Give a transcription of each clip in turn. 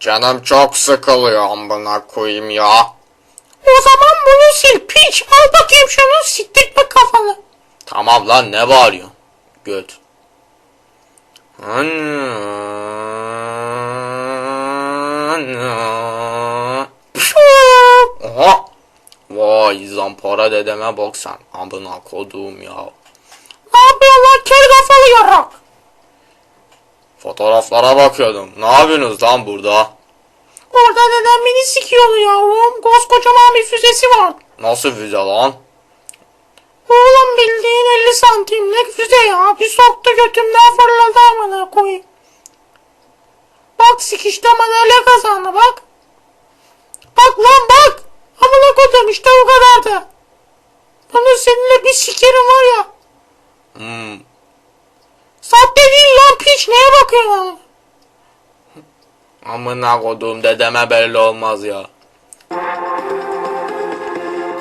Canım çok sıkılıyor amına koyayım ya. O zaman bunu sil piç. Al bakayım şunu siktirtme kafanı. Tamam lan ne bağırıyorsun? Göt. Oha. Vay zampara dedeme bak sen. Amına kodum ya. Ne yapıyorsun lan kel kafalı yarak? Fotoğraflara bakıyordum. Ne yapıyorsunuz lan burada? Orada neden beni sikiyor yavrum? Koskocaman bir füzesi var. Nasıl füze lan? Oğlum bildiğin 50 santimlik füze ya. Bir soktu götümden fırladı amına koyayım. Bak sikişte madalya kazandı bak. Bak lan bak. Amına koydum işte o kadardı. Bunu seninle bir sikerim var ya. Lan piç neye bakıyorsun? Amına kodum dedeme belli olmaz ya.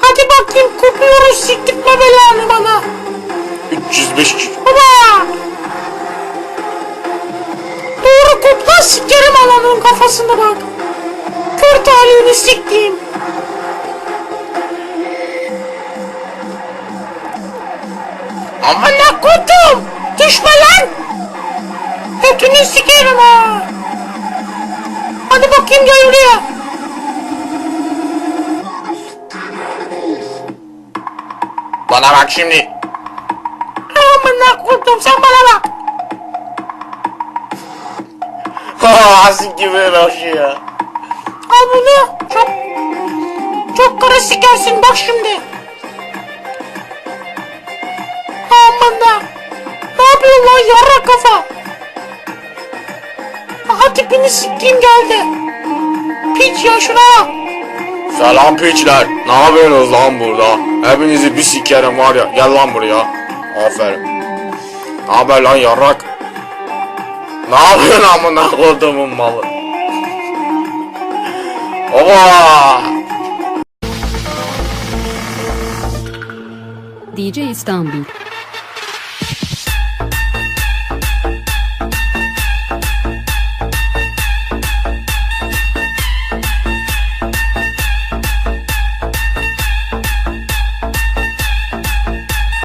Hadi bakayım kopuyoruz siktirtme belanı bana. 305 kilo. Baba! Doğru kopla sikerim alanın kafasını bak. Kör talihini siktiğim. Amına kodum! Düşme lan! Götünü sikerim ha! Hadi bakayım gel buraya. Bana bak şimdi. Amına kodum sen bana bak. Ha sikimi başı ya. Al bunu. Çok çok kara sikersin bak şimdi. Aman da. Ne yapıyorsun lan yarra kafa? Aha tipini siktiğim geldi. Piç ya şuna. Selam piçler. Ne yapıyorsunuz lan burada? Hepinizi bir sikerim var ya. Gel lan buraya. Aferin. Ne haber lan yarrak? Ne yapıyorsun amına kodumun malı? Oba! DJ İstanbul